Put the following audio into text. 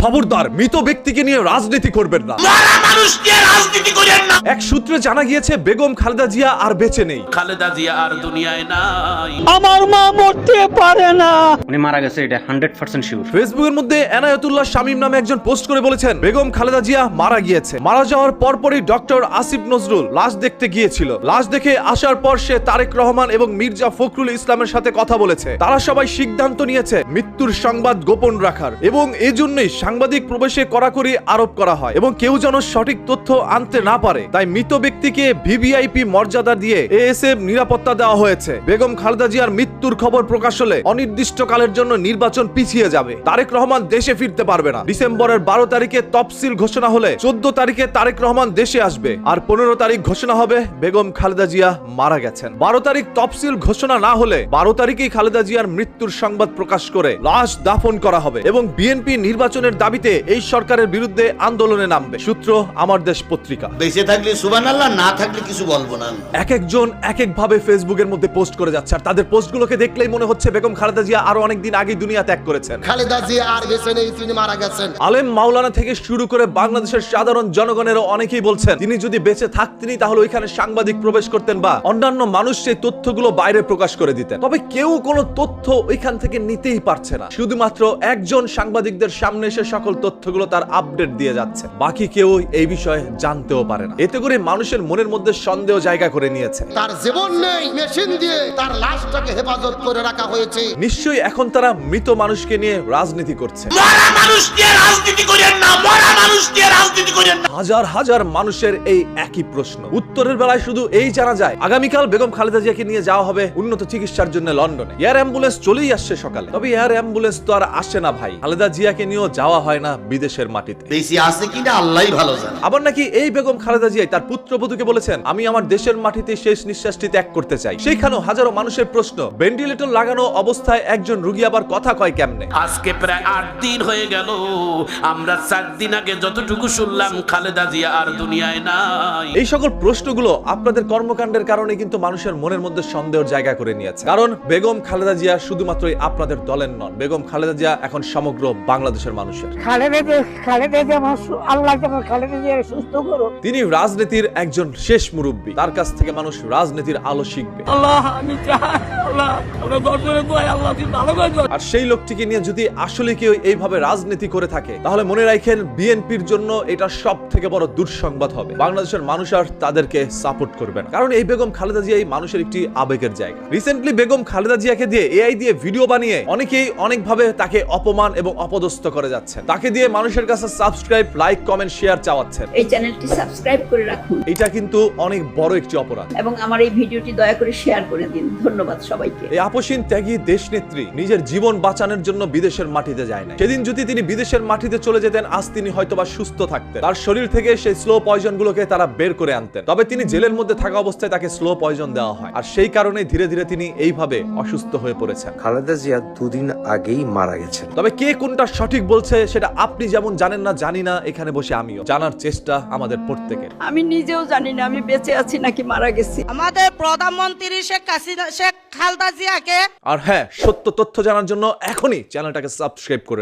খবরদার মৃত ব্যক্তিকে নিয়ে রাজনীতি করবেন না। মারা মানুষকে রাজনীতি করেন না। এক সূত্রে জানা গিয়েছে বেগম খালেদা জিয়া আর বেঁচে নেই। খালেদা জিয়া আর দুনিয়ায় নাই। আমার মা মরতে পারে না। উনি মারা গেছে এটা হান্ড্রেড পার্সেন্ট শিওর ফেসবুকের মধ্যে এনায়তুল্লাহ শামীম নামে একজন পোস্ট করে বলেছেন বেগম খালেদা জিয়া মারা গিয়েছে। মারা যাওয়ার পরপরই ডক্টর আসিফ নজরুল লাশ দেখতে গিয়েছিল। লাশ দেখে আসার পর সে তারেক রহমান এবং মির্জা ফখরুল ইসলামের সাথে কথা বলেছে। তারা সবাই সিদ্ধান্ত নিয়েছে মৃত্যুর সংবাদ গোপন রাখার। এবং এজন্যই সাংবাদিক প্রবেশে কড়াকড়ি আরোপ করা হয় এবং কেউ যেন সঠিক তথ্য আনতে না পারে। তাই মৃত ব্যক্তিকে ভিভিআইপি মর্যাদা দিয়ে এএসএফ নিরাপত্তা দেওয়া হয়েছে। বেগম খালেদা জিয়ার মৃত্যুর খবর প্রকাশ হলে অনির্দিষ্টকালের জন্য নির্বাচন পিছিয়ে যাবে। তারেক রহমান দেশে ফিরতে পারবে না। ডিসেম্বরের বারো তারিখে তফসিল ঘোষণা হলে চোদ্দ তারিখে তারেক রহমান দেশে আসবে। আর পনেরো তারিখ ঘোষণা হবে বেগম খালেদা জিয়া মারা গেছেন। বারো তারিখ তফসিল ঘোষণা না হলে বারো তারিখেই খালেদা জিয়ার মৃত্যুর সংবাদ প্রকাশ করে লাশ দাফন করা হবে এবং বিএনপি নির্বাচনের দাবিতে এই সরকারের বিরুদ্ধে আন্দোলনে নামবে। সূত্র আমার দেশ পত্রিকা। বেঁচে থাকলে সুবান আল্লাহ না থাকলে কিছু বলব না এক একজন এক এক ভাবে ফেসবুকের মধ্যে পোস্ট করে যাচ্ছে। আর তাদের পোস্টগুলোকে দেখলেই মনে হচ্ছে বেগম খালেদা জিয়া আরও অনেকদিন আগেই দুনিয়া ত্যাগ করেছেন। খালেদা জিয়া আর বেঁচে নেই তিনি মারা গেছেন আলেম মাওলানা থেকে শুরু করে বাংলাদেশের সাধারণ জনগণেরও অনেকেই বলছেন তিনি যদি বেঁচে থাকতেনই তাহলে ওইখানে সাংবাদিক প্রবেশ করতেন বা অন্যান্য মানুষ সেই তথ্যগুলো বাইরে প্রকাশ করে দিতেন। তবে কেউ কোনো তথ্য ওইখান থেকে নিতেই পারছে না। শুধুমাত্র একজন সাংবাদিকদের সামনে এসে সকল তথ্যগুলো তার আপডেট দিয়ে যাচ্ছে। বাকি কেউ এই বিষয়ে জানতেও পারে না। এতে করে মানুষের মনের মধ্যে সন্দেহ জায়গা করে নিয়েছে। তার জীবন নেই মেশিন দিয়ে তার লাশটাকে হেফাজত করে রাখা হয়েছে। নিশ্চয়ই এখন তারা মৃত মানুষকে নিয়ে রাজনীতি করছে। মারা নিয়ে রাজনীতি হাজার হাজার মানুষের এই একই প্রশ্ন। উত্তরের বেলায় শুধু এই জানা যায় আগামীকাল বেগম খালেদা জিয়াকে নিয়ে যাওয়া হবে উন্নত চিকিৎসার জন্য লন্ডনে। এয়ার অ্যাম্বুলেন্স চলেই আসছে সকালে। তবে এয়ার অ্যাম্বুলেন্স তো আর আসে না ভাই। খালেদা জিয়াকে নিয়েও যাওয়া হয় না বিদেশের মাটিতে। বেশি আছে কিনা আল্লাহই ভালো জানে। আবার নাকি এই বেগম খালেদা জিয়াই তার পুত্রবধূকে বলেছেন আমি আমার দেশের মাটিতে শেষ নিঃশ্বাসটি ত্যাগ করতে চাই। সেইখানেও হাজারো মানুষের প্রশ্ন ভেন্টিলেটর লাগানো অবস্থায় একজন রুগী আবার কথা কয় কেমনে? আজকে প্রায় আট দিন হয়ে গেল। আমরা চার দিন আগে যতটুকু শুনলাম খালেদা জিয়া আর দুনিয়ায় নাই। এই সকল প্রশ্নগুলো আপনাদের কর্মকাণ্ডের কারণে কিন্তু মানুষের মনের মধ্যে সন্দেহের জায়গা করে নিয়েছে। কারণ বেগম খালেদা জিয়া শুধুমাত্রই আপনাদের দলের নন বেগম খালেদা জিয়া এখন সমগ্র বাংলাদেশের মানুষের। খালেদা খালেদা যে আল্লাহ খালেদা যে সুস্থ করো তিনি রাজনীতির একজন শেষ মুরব্বী তার কাছ থেকে মানুষ রাজনীতির আলো শিখবে। আল্লাহ আমি চাই আল্লাহ। আর সেই লোকটিকে নিয়ে যদি আসলে কেউ এইভাবে রাজনীতি করে থাকে তাহলে মনে রাখেন বিএনপির জন্য এটা সব থেকে বড় দুঃসংবাদ হবে বাংলাদেশের মানুষ আর তাদেরকে সাপোর্ট করবে না। কারণ এই বেগম খালেদা জিয়া এই মানুষের একটি আবেগের জায়গা। রিসেন্টলি বেগম খালেদা জিয়াকে দিয়ে এআই দিয়ে ভিডিও বানিয়ে অনেকেই অনেকভাবে তাকে অপমান এবং অপদস্থ করে যাচ্ছেন। তাকে দিয়ে মানুষের কাছে সাবস্ক্রাইব লাইক কমেন্ট শেয়ার চাওয়াচ্ছেন। এই চ্যানেলটি সাবস্ক্রাইব করে রাখুন। এটা কিন্তু অনেক বড় একটি অপরাধ। এবং আমার এই ভিডিওটি দয়া করে শেয়ার করে দিন। ধন্যবাদ সবাইকে। এই আপসীন ত্যাগী দেশনেত্রী নিজের জীবন বাঁচানোর জন্য বিদেশের মাটিতে যায় না সেদিন যদি তিনি বিদেশের মাটিতে চলে যেতেন আজ তিনি হয়তোবা সুস্থ থাকতেন। তার শরীর থেকে সেই স্লো পয়জন গুলোকে তারা বের করে আনতেন। তবে তিনি জেলের মধ্যে থাকা অবস্থায় তাকে স্লো পয়জন দেওয়া হয়। আর সেই কারণে ধীরে ধীরে তিনি এইভাবে অসুস্থ হয়ে পড়েছেন। খালেদা জিয়া দুদিন আগেই মারা গেছেন। তবে কে কোনটা সঠিক বলছে সেটা আপনি যেমন জানেন না জানি না এখানে বসে আমিও। জানার চেষ্টা আমাদের প্রত্যেকের। আমি নিজেও জানি না আমি বেঁচে আছি নাকি মারা গেছি। আমাদের প্রধানমন্ত্রী শেখ হাসিনা শেখ খালদা জিয়াকে আর হ্যাঁ সত্য তথ্য জানার জন্য এখনই চ্যানেলটাকে সাবস্ক্রাইব করে